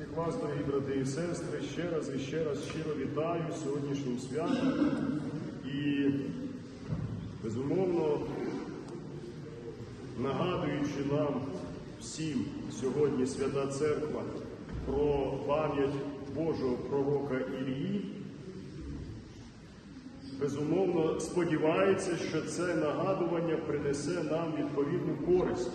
Всіх вас, дорогі брати і сестри, ще раз і ще раз щиро вітаю сьогоднішнім святом. І, безумовно, нагадуючи нам всім сьогодні Свята Церква про пам'ять Божого пророка Ілії, безумовно сподівається, що це нагадування принесе нам відповідну користь.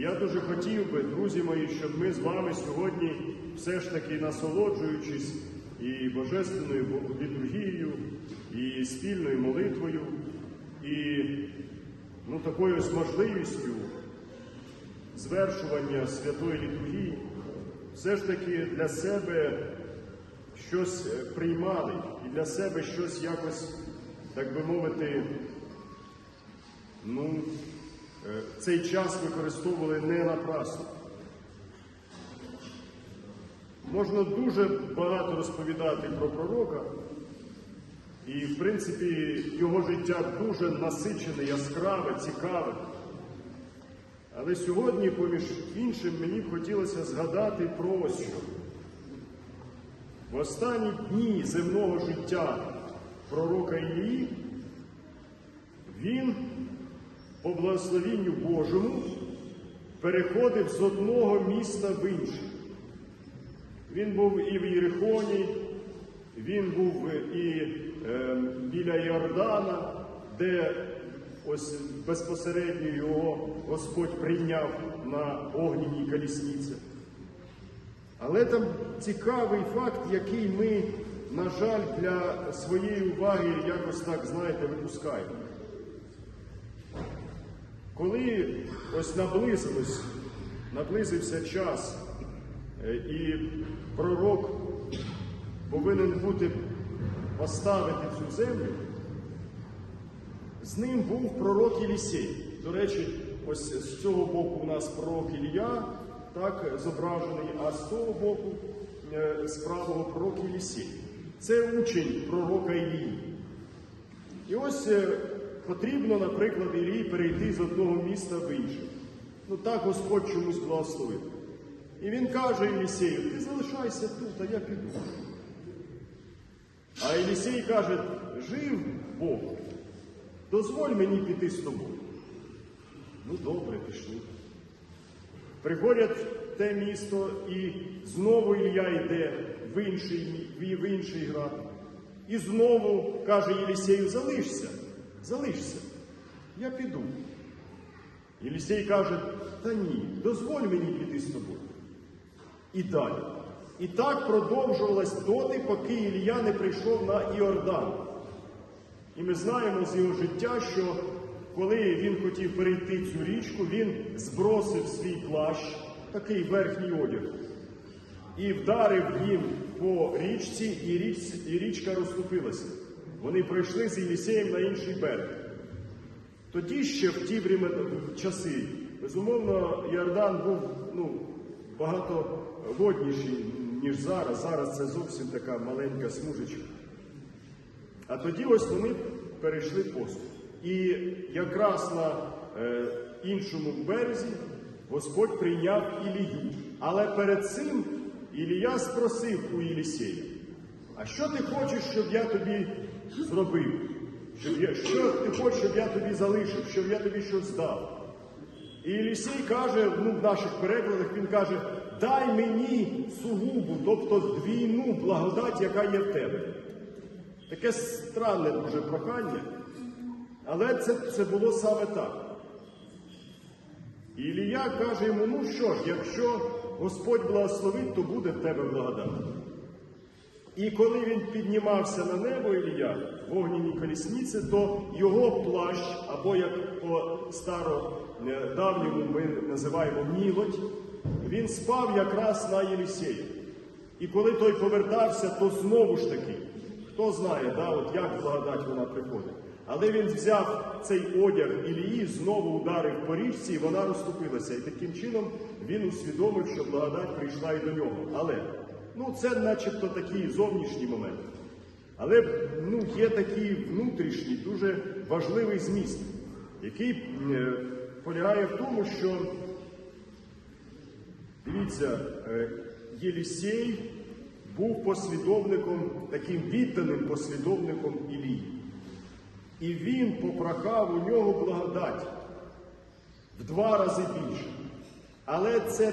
Я дуже хотів би, друзі мої, щоб ми з вами сьогодні, все ж таки насолоджуючись і божественною літургією, і спільною молитвою, і ну, такою можливістю звершування святої літургії, все ж таки для себе щось е, приймали і для себе щось якось, так би мовити, ну, цей час використовували не напрасно. Можна дуже багато розповідати про пророка, і, в принципі, його життя дуже насичене, яскраве, цікаве. Але сьогодні, поміж іншим, мені б хотілося згадати про що. В останні дні земного життя пророка Ілії він по благословінню Божому переходив з одного міста в інше. Він був і в Єрихоні, він був і е, біля Йордана, де ось безпосередньо його Господь прийняв на огняній колісниці. Але там цікавий факт, який ми, на жаль, для своєї уваги якось так, знаєте, випускаємо. Коли ось наблизилось, наблизився час, е, і пророк повинен бути поставити цю землю, з ним був пророк Єлісей. До речі, ось з цього боку у нас пророк Ілія, так зображений, а з того боку е, з правого пророк Єлісей. Це учень пророка Ілії. І ось е, потрібно, наприклад, Ілії перейти з одного міста в інше. Ну так Господь чомусь благословив. І він каже Єлісею, ти залишайся тут, а я піду. А Єлісей каже, жив Бог, дозволь мені піти з тобою. Ну, добре, пішли. Приходять в те місто, і знову Ілля йде в інший, в інший град. І знову каже Єлісею, залишся, залишся, я піду. Єлісей каже, та ні, дозволь мені піти з тобою. І далі. І так продовжувалось доти, поки Ілія не прийшов на Іордан. І ми знаємо з його життя, що коли він хотів перейти цю річку, він збросив свій плащ, такий верхній одяг, і вдарив їм по річці, і, і річка розступилася. Вони пройшли з Єлісеєм на інший берег. Тоді ще в ті времена, часи, безумовно, Йордан був ну, багато водніший, ніж зараз. Зараз це зовсім така маленька смужечка. А тоді ось вони перейшли пост. І якраз на е, іншому березі Господь прийняв Ілію. Але перед цим Ілія спросив у Єлісея, а що ти хочеш, щоб я тобі зробив? Щоб я, що ти хочеш, щоб я тобі залишив, щоб я тобі щось дав? І Єлісей каже, ну в наших перекладах він каже, дай мені сугубу, тобто двійну благодать, яка є в тебе. Таке странне дуже прохання, але це, це було саме так. Ілія каже йому, ну що ж, якщо Господь благословить, то буде в тебе благодать. І коли він піднімався на небо Ілія в огняній колісниці, то його плащ, або як по стародавньому ми називаємо мілоть, він спав якраз на Єлісеї. І коли той повертався, то знову ж таки, хто знає, да, от як благодать вона приходить. Але він взяв цей одяг Ілії, знову ударив по річці, і вона розступилася. І таким чином він усвідомив, що благодать прийшла і до нього. Але ну, це начебто такий зовнішній момент. Але ну, є такий внутрішній, дуже важливий зміст, який е, полягає в тому, що Дивіться, е, Єлісей був послідовником, таким відданим послідовником Ілії. І він попрохав у нього благодать в два рази більше. Але це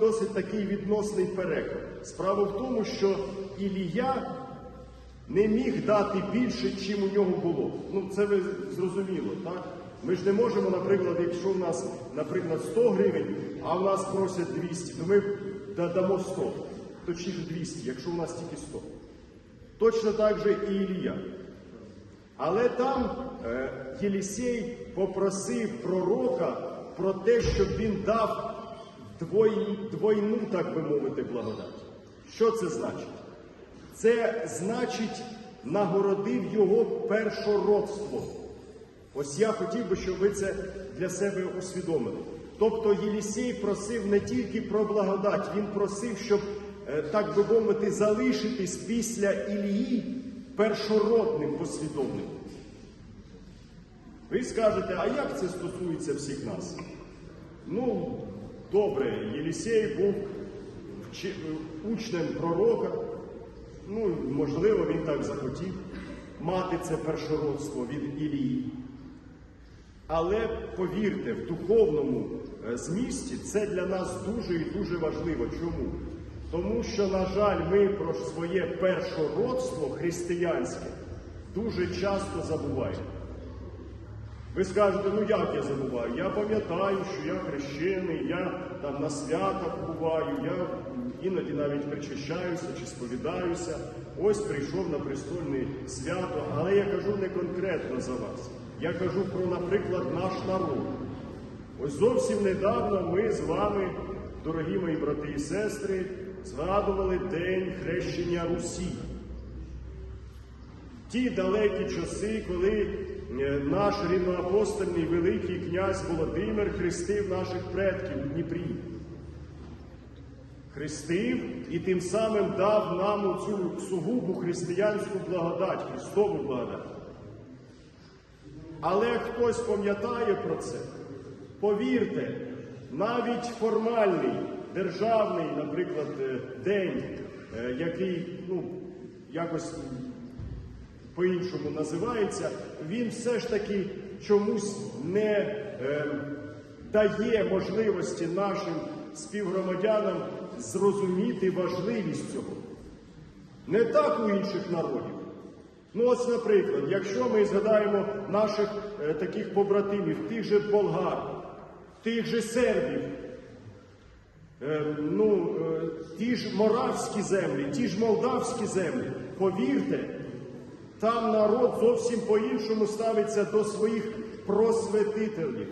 досить такий відносний переклад. Справа в тому, що Ілія не міг дати більше, чим у нього було. Ну, це ви зрозуміло, так? Ми ж не можемо, наприклад, якщо в нас, наприклад, 100 гривень, а в нас просять 200, то ми дамо 100, точніше 200, якщо в нас тільки 100. Точно так же і Ілія. Але там е, Єлісей попросив пророка про те, щоб він дав двой, двойну, так би мовити, благодать. Що це значить? Це значить, нагородив його першородство. Ось я хотів би, щоб ви це для себе усвідомили. Тобто Єлісей просив не тільки про благодать, він просив, щоб, е, так би мовити, залишитись після Ілії першородним послідовником. Ви скажете, а як це стосується всіх нас? Ну, добре, Єлісей був учнем пророка. Ну, можливо, він так захотів мати це першородство від Ілії. Але повірте, в духовному е, змісті це для нас дуже і дуже важливо. Чому? Тому що, на жаль, ми про своє першородство християнське дуже часто забуваємо. Ви скажете, ну як я забуваю? Я пам'ятаю, що я хрещений, я там на святах буваю, я іноді навіть причащаюся чи сповідаюся. Ось прийшов на престольне свято, але я кажу не конкретно за вас. Я кажу про, наприклад, наш народ. Ось зовсім недавно ми з вами, дорогі мої брати і сестри, згадували День хрещення Русі. Ті далекі часи, коли наш рівноапостольний великий князь Володимир хрестив наших предків у Дніпрі. Хрестив і тим самим дав нам цю сугубу християнську благодать, Христову благодать. Але хтось пам'ятає про це. Повірте, навіть формальний державний, наприклад, е, день, е, який ну, якось по-іншому називається, він все ж таки чомусь не е, дає можливості нашим співгромадянам зрозуміти важливість цього. Не так у інших народів. Ну, ось, наприклад, якщо ми згадаємо наших е, таких побратимів, тих же болгар, тих же сербів, е, ну, е, ті ж моравські землі, ті ж молдавські землі, повірте, там народ зовсім по-іншому ставиться до своїх просветителів,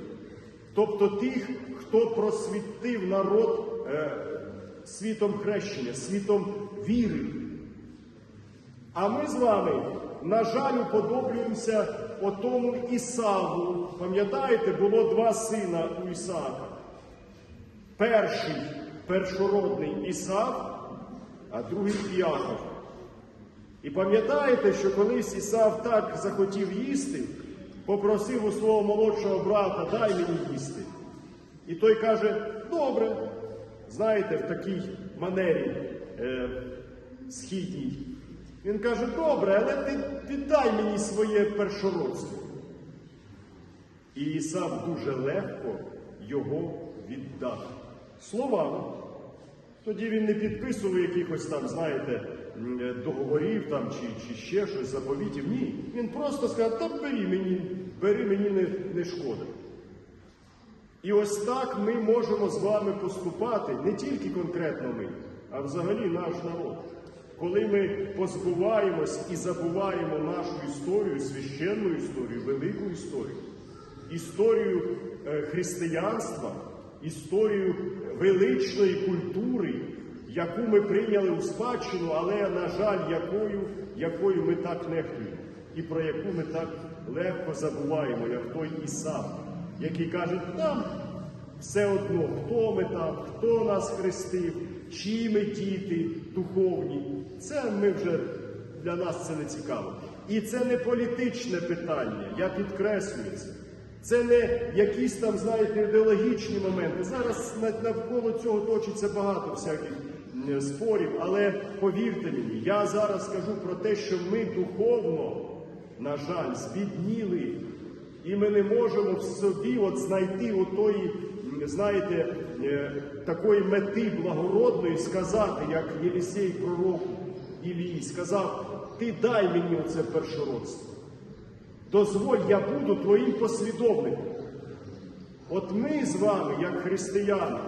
тобто тих, хто просвітив народ е, світом хрещення, світом віри. А ми з вами, на жаль, уподоблюємося отому Ісаву. Пам'ятаєте, було два сина у Ісаака. Перший першородний Ісав, а другий Іаков. І пам'ятаєте, що колись Ісав так захотів їсти, попросив у свого молодшого брата, дай мені їсти. І той каже, добре. Знаєте, в такій манері е, східній. Він каже, добре, але ти віддай мені своє першородство. І Ісав дуже легко його віддав. Словами. Тоді він не підписував якихось там, знаєте, договорів там чи, чи ще щось, заповітів. Ні. Він просто сказав, та бери мені, бери мені не, не шкода. І ось так ми можемо з вами поступати, не тільки конкретно ми, а взагалі наш народ. Коли ми позбуваємось і забуваємо нашу історію, священну історію, велику історію, історію е, християнства, історію величної культури, яку ми прийняли у спадщину, але, на жаль, якою, якою ми так нехтуємо, і про яку ми так легко забуваємо, як той Ісав, який каже, нам все одно, хто ми там, хто нас хрестив, чиї ми діти духовні. Це ми вже для нас це не цікаво. І це не політичне питання, я підкреслюю це. Це не якісь там, знаєте, ідеологічні моменти. Зараз навколо цього точиться багато всяких спорів, але повірте мені, я зараз скажу про те, що ми духовно, на жаль, збідніли, і ми не можемо в собі от знайти отої, знаєте, е, такої мети благородної сказати, як Єлісей пророк Ілії сказав, ти дай мені оце першородство. Дозволь, я буду твоїм послідовником. От ми з вами, як християни,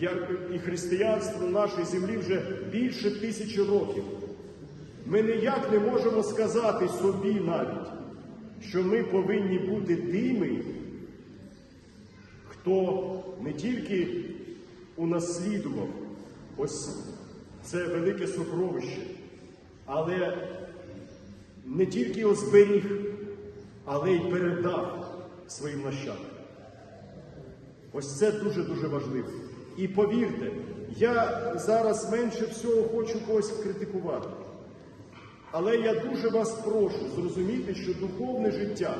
як і християнство на нашій землі вже більше тисячі років. Ми ніяк не можемо сказати собі навіть, що ми повинні бути тими, хто не тільки унаслідував ось це велике сокровище, але не тільки його зберіг, але й передав своїм нащадкам. Ось це дуже-дуже важливо. І повірте, я зараз менше всього хочу когось критикувати. Але я дуже вас прошу зрозуміти, що духовне життя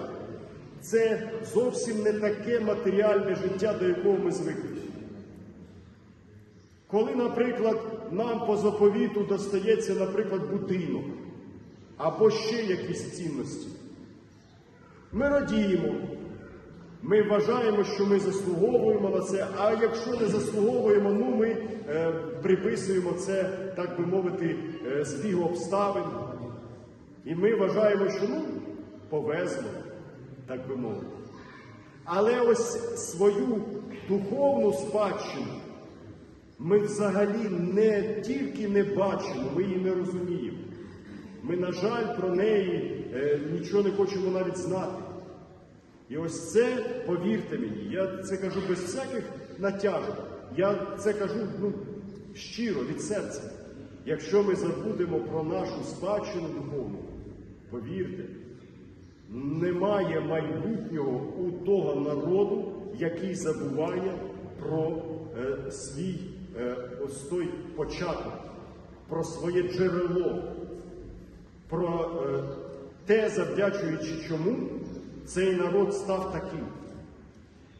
це зовсім не таке матеріальне життя, до якого ми звикли. Коли, наприклад, нам по заповіту достається, наприклад, будинок або ще якісь цінності, ми радіємо, ми вважаємо, що ми заслуговуємо на це, а якщо не заслуговуємо, ну ми е, приписуємо це, так би мовити, е, збігу обставин. І ми вважаємо, що ну, повезло, так би мовити. Але ось свою духовну спадщину ми взагалі не тільки не бачимо, ми її не розуміємо. Ми, на жаль, про неї е, нічого не хочемо навіть знати. І ось це, повірте мені, я це кажу без всяких натяжок. Я це кажу ну, щиро від серця. Якщо ми забудемо про нашу спадщину духовну, повірте, немає майбутнього у того народу, який забуває про е, свій е, ось той початок, про своє джерело, про е, те, завдячуючи чому цей народ став таким.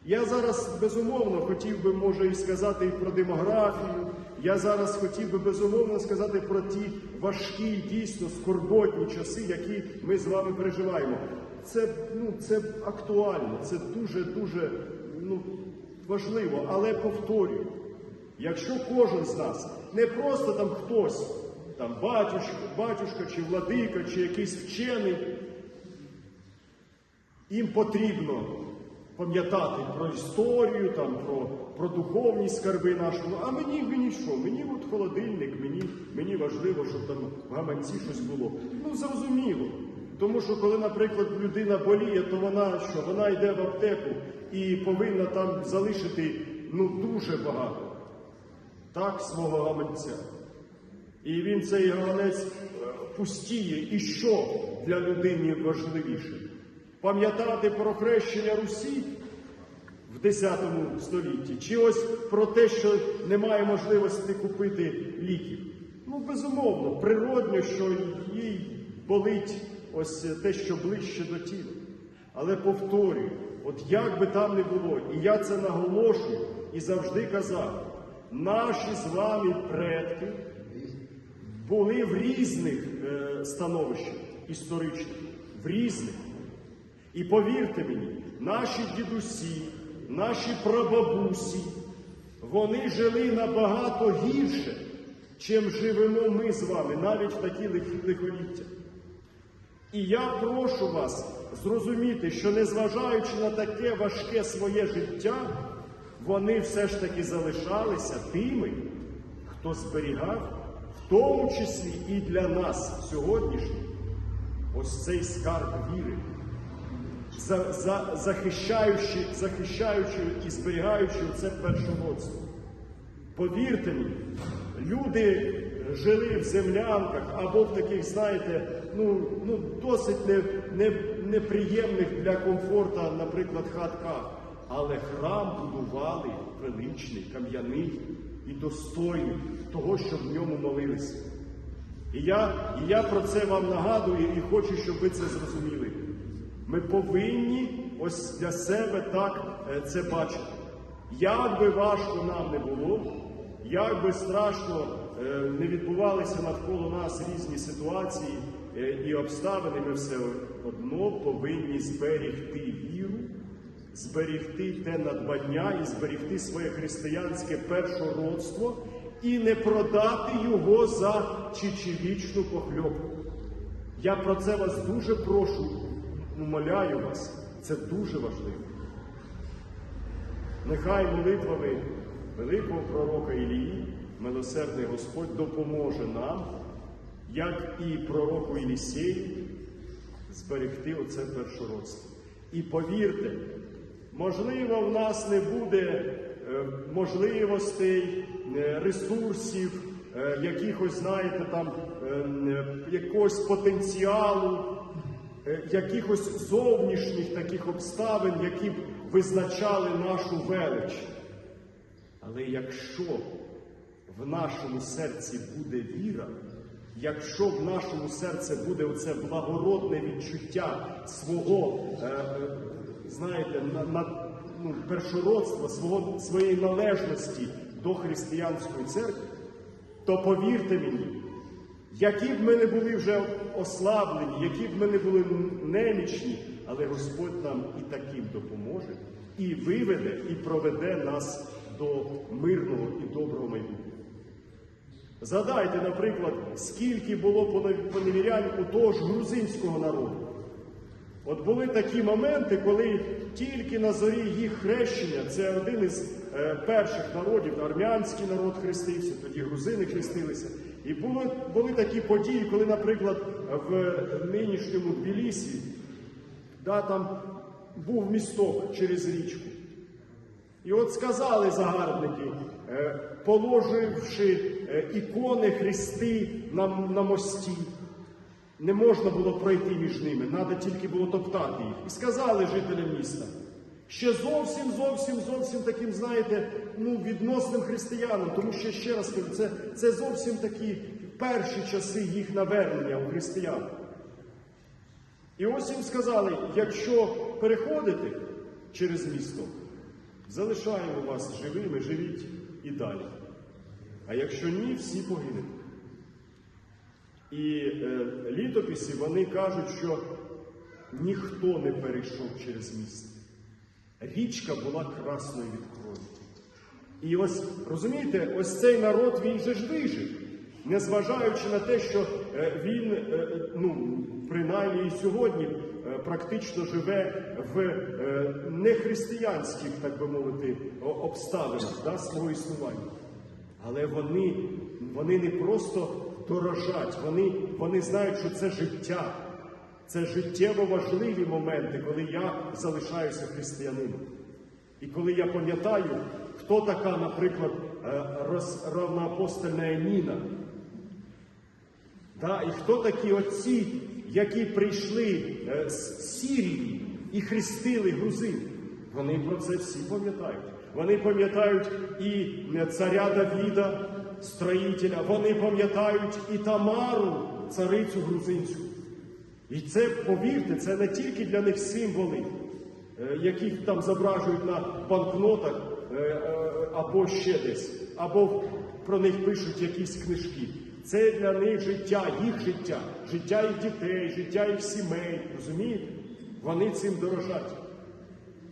Я зараз безумовно хотів би, може, і сказати і про демографію. Я зараз хотів би безумовно сказати про ті важкі, дійсно скорботні часи, які ми з вами переживаємо. Це, ну, це актуально, це дуже-дуже ну, важливо. Але повторюю, якщо кожен з нас, не просто там хтось, там батюшка, батюшка чи владика, чи якийсь вчений, їм потрібно пам'ятати про історію, там, про, про духовні скарби наші. Ну, А мені, мені що? Мені от холодильник, мені, мені важливо, щоб там в гаманці щось було. Ну, зрозуміло. Тому що коли, наприклад, людина боліє, то вона що? Вона йде в аптеку і повинна там залишити ну, дуже багато так, свого гаманця. І він цей гаманець пустіє. І що для людини важливіше? Пам'ятати про хрещення Русі в X столітті, чи ось про те, що немає можливості купити ліків. Ну, безумовно, природньо, що їй болить ось те, що ближче до тіла. Але повторюю, от як би там не було, і я це наголошую і завжди казав, наші з вами предки були в різних е, становищах історичних, в різних. І повірте мені, наші дідусі, наші прабабусі, вони жили набагато гірше, чим живемо ми з вами, навіть в такі лих- лихоліття. І я прошу вас зрозуміти, що незважаючи на таке важке своє життя, вони все ж таки залишалися тими, хто зберігав, в тому числі і для нас сьогоднішніх, ось цей скарб віри за, за, захищаючи, захищаючи і зберігаючи це першоводство. Повірте мені, люди жили в землянках або в таких, знаєте, ну, ну досить не, не, неприємних для комфорту, наприклад, хатках. Але храм будували величний, кам'яний і достойний того, щоб в ньому молилися. І я, і я про це вам нагадую і хочу, щоб ви це зрозуміли. Ми повинні ось для себе так е, це бачити. Як би важко нам не було, як би страшно е, не відбувалися навколо нас різні ситуації е, і обставини, ми все одно повинні зберігти віру, зберігти те надбання і зберігти своє християнське першородство і не продати його за чичевічну похльопку. Я про це вас дуже прошу, умоляю вас, це дуже важливо. Нехай молитвами великого пророка Ілії, милосердний Господь допоможе нам, як і пророку Єлісею, зберегти оце першородство. І повірте, можливо, в нас не буде е, можливостей, е, ресурсів, е, якихось, знаєте, там якогось потенціалу, якихось зовнішніх таких обставин, які б визначали нашу велич. Але якщо в нашому серці буде віра, якщо в нашому серці буде оце благородне відчуття свого, е, е, знаєте, на, на, ну, першородства, свого, своєї належності до християнської церкви, то повірте мені, які б ми не були вже ослаблені, які б ми не були немічні, але Господь нам і таким допоможе, і виведе, і проведе нас до мирного і доброго майбутнього. Згадайте, наприклад, скільки було поневірянь у того ж грузинського народу. От були такі моменти, коли тільки на зорі їх хрещення, це один із е, перших народів, армянський народ хрестився, тоді грузини хрестилися. І були, були такі події, коли, наприклад, в нинішньому Тбілісі, да, там був місток через річку. І от сказали загарбники, е, положивши е, ікони Христи на, на мості, не можна було пройти між ними, треба тільки було топтати їх. І сказали жителям міста, ще зовсім, зовсім, зовсім таким, знаєте, ну, відносним християнам, тому що ще раз кажу, це, це зовсім такі перші часи їх навернення у християн. І ось їм сказали, якщо переходите через місто, залишаємо вас живими, живіть і далі. А якщо ні, всі погинуть. І е, літописі вони кажуть, що ніхто не перейшов через місто. Річка була красною від крові. І ось розумієте, ось цей народ він же ж вижив, незважаючи на те, що е, він, е, ну, принаймні і сьогодні, е, практично живе в нехристиянських, так би мовити, обставинах да, свого існування. Але вони, вони не просто дорожать, вони, вони знають, що це життя. Це життєво важливі моменти, коли я залишаюся християнином. І коли я пам'ятаю, хто така, наприклад, е, равноапостольна Ніна, да, і хто такі отці, які прийшли е, з Сірії і хрестили грузин, вони про це всі пам'ятають. Вони пам'ятають і е, царя Давіда, строїтеля, вони пам'ятають і Тамару, царицю грузинську. І це, повірте, це не тільки для них символи, е, яких там зображують на банкнотах е, е, або ще десь, або про них пишуть якісь книжки. Це для них життя, їх життя, життя їх дітей, життя їх сімей. Розумієте? Вони цим дорожать.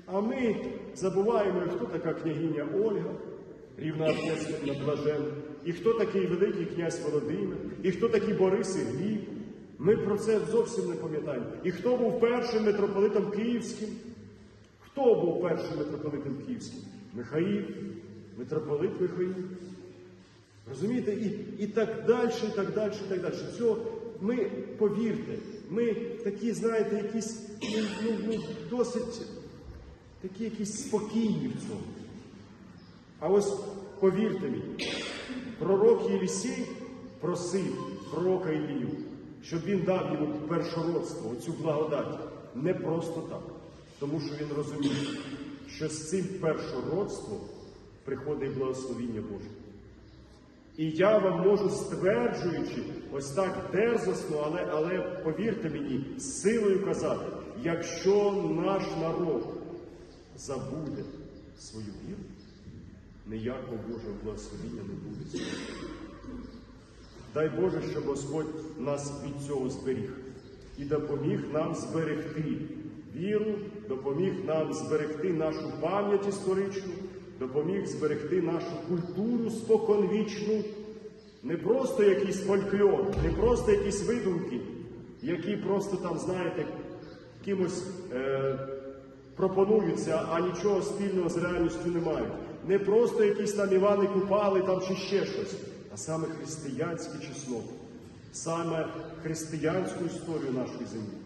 А ми забуваємо, хто така княгиня Ольга, рівна отець Блаженна, і хто такий великий князь Володимир, і хто такий Борис і Гліб. Ми про це зовсім не пам'ятаємо. І хто був першим митрополитом Київським? Хто був першим митрополитом Київським? Михаїл, митрополит Михаїл. Розумієте, і, і так далі, і так далі, і так далі. Все, ми, повірте, ми такі, знаєте, якісь ну, ну, ну, досить такі якісь спокійні в цьому. А ось повірте мені, пророк Єлісій просив пророка Ілію, щоб він дав йому першородство, оцю благодать, не просто так. Тому що він розумів, що з цим першородством приходить благословіння Боже. І я вам можу стверджуючи, ось так дерзосно, але, але повірте мені, з силою казати, якщо наш народ забуде свою віру, ніякого Божого благословіння не буде. Дай Боже, щоб Господь нас від цього зберіг і допоміг нам зберегти віру, допоміг нам зберегти нашу пам'ять історичну, допоміг зберегти нашу культуру споконвічну, не просто якийсь фольклор, не просто якісь видумки, які просто там, знаєте, кимось е, пропонуються, а нічого спільного з реальністю не мають. Не просто якісь там Івани Купали там чи ще щось, а саме християнські чесноти, саме християнську історію нашої землі.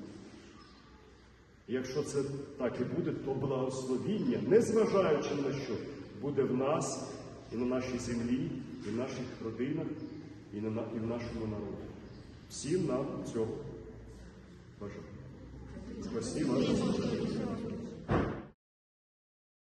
І якщо це так і буде, то благословіння, незважаючи на що, буде в нас і на нашій землі, і в наших родинах, і, на, і в нашому народі. Всім нам цього бажаю. Спасибо.